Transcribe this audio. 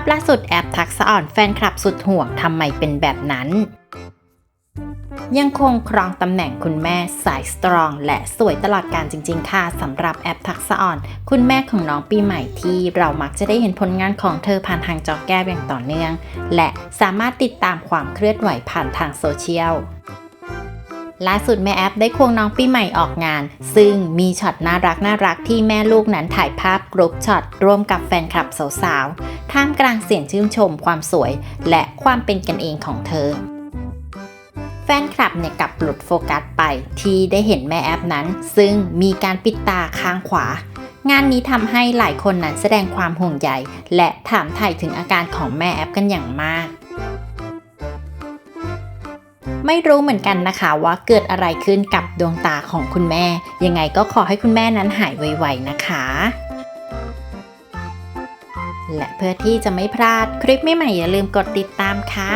พล่าสุดแอปทักษะอ่อนแฟนคลับสุดห่วงทำไมเป็นแบบนั้น ยังคงครองตำแหน่งคุณแม่สายสตรอง และสวยตลอดการจริง ๆ ค่ะสำหรับแอปทักษะอ่อน คุณแม่ของน้องปีใหม่ที่เรามักจะได้เห็นผลงานของเธอผ่านทางจอแก้วอย่างต่อเนื่อง และสามารถติดตามความเคลื่อนไหวผ่านทางโซเชียล ล่าสุดแม่แอปได้ควงน้องปีใหม่ออกงาน ซึ่งมีช็อตน่ารักน่ารักที่แม่ลูกนั้นถ่ายภาพกรุ๊ปช็อตร่วมกับแฟนคลับสาวๆ ท่ามกลางเสียงชื่นชมความสวย และความเป็นกันเองของเธอ แฟนคลับเนี่ยกลับหลุดโฟกัสไปที่ได้เห็นแม่แอปนั้น ซึ่งมีการปิดตาข้างขวา งานนี้ทำให้หลายคนนั้นแสดงความห่วงใยและถามถ่ายถึงอาการของแม่แอปกันอย่างมาก ไม่รู้เหมือนกันนะคะว่าเกิดอะไรขึ้นกับดวงตาของคุณแม่ ยังไงก็ขอให้คุณแม่นั้นหายไวๆนะคะ และเพื่อที่จะไม่พลาดคลิปใหม่ๆอย่าลืมกดติดตามค่ะ